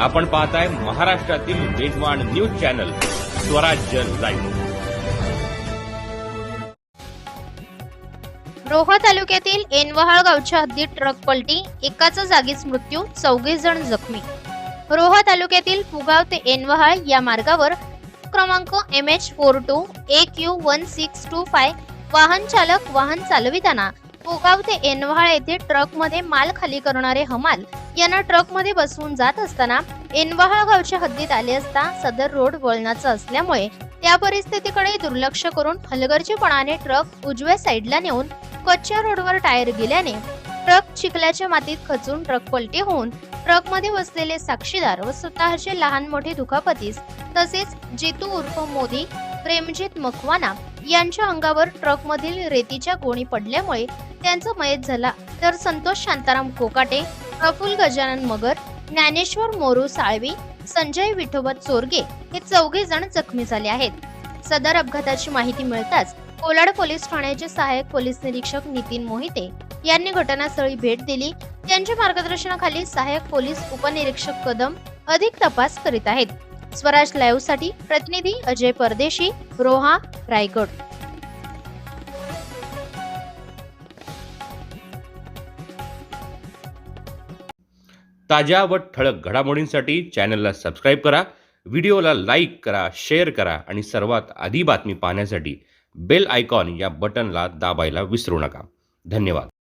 आपण पाहताय महाराष्ट्रातील वेगवान news channel Swarajya live. Roha तालुक्यातील एनवहाळ गावच्या हद्दीत ट्रक पलटी एकाचा जागीच मृत्यू चौघे जण जखमी. रोहा तालुक्यातील पुगाव ते एनवहाळ या मार्गावर क्रमांक M H four two A Q one six two five वाहन चालक वाहन चालविताना पुगाव ते एनव्हाळ येथे ट्रकमध्ये माल खाली करणारे हमाल यांना ट्रकमध्ये बसवून जात असताना एनव्हाळ गावच्या हद्दीत आले असता सदर रोड वळणाचा असल्यामुळे त्या परिस्थितीकडे दुर्लक्ष करून हलगर्जीपणाने ट्रक उजव्या साईडला नेऊन कच्च्या रोडवर टायर गेल्याने ट्रक चिखल्याच्या मातीत खचून ट्रक पलटी होऊन ट्रकमध्ये बसलेले साक्षीदार व स्वतःचे लहान मोठे दुखापतीस तसेच जितू उर्फ मोदी प्रेमजीत मकवाना यांच्या अंगावर ट्रकमधील रेतीच्या गोणी पडल्यामुळे त्यांचा मयत झाला. तर संतोष शांताराम कोकाटे प्रफुल गजानन मगर ज्ञानेश्वर मोरू साळवी संजय विठोबा चोरगे हे चौघे जण जखमी झाले आहेत. सदर अपघाताची माहिती मिळताच कोलाड पोलीस ठाण्याचे सहाय्यक पोलीस निरीक्षक नितीन मोहिते यांनी घटनास्थळी भेट दिली. त्यांच्या मार्गदर्शनाखाली सहाय्यक पोलीस उपनिरीक्षक कदम अधिक तपास करीत आहेत. स्वराज लाईव्हसाठी प्रतिनिधी अजय परदेशी रोहा रायगड. ताज्या व ठळक घडामोडींसाठी चॅनलला सबस्क्राईब करा व्हिडिओला लाईक करा शेअर करा आणि सर्वात आधी बातमी पाहण्यासाठी बेल आयकॉन या बटनला दाबायला विसरू नका. धन्यवाद.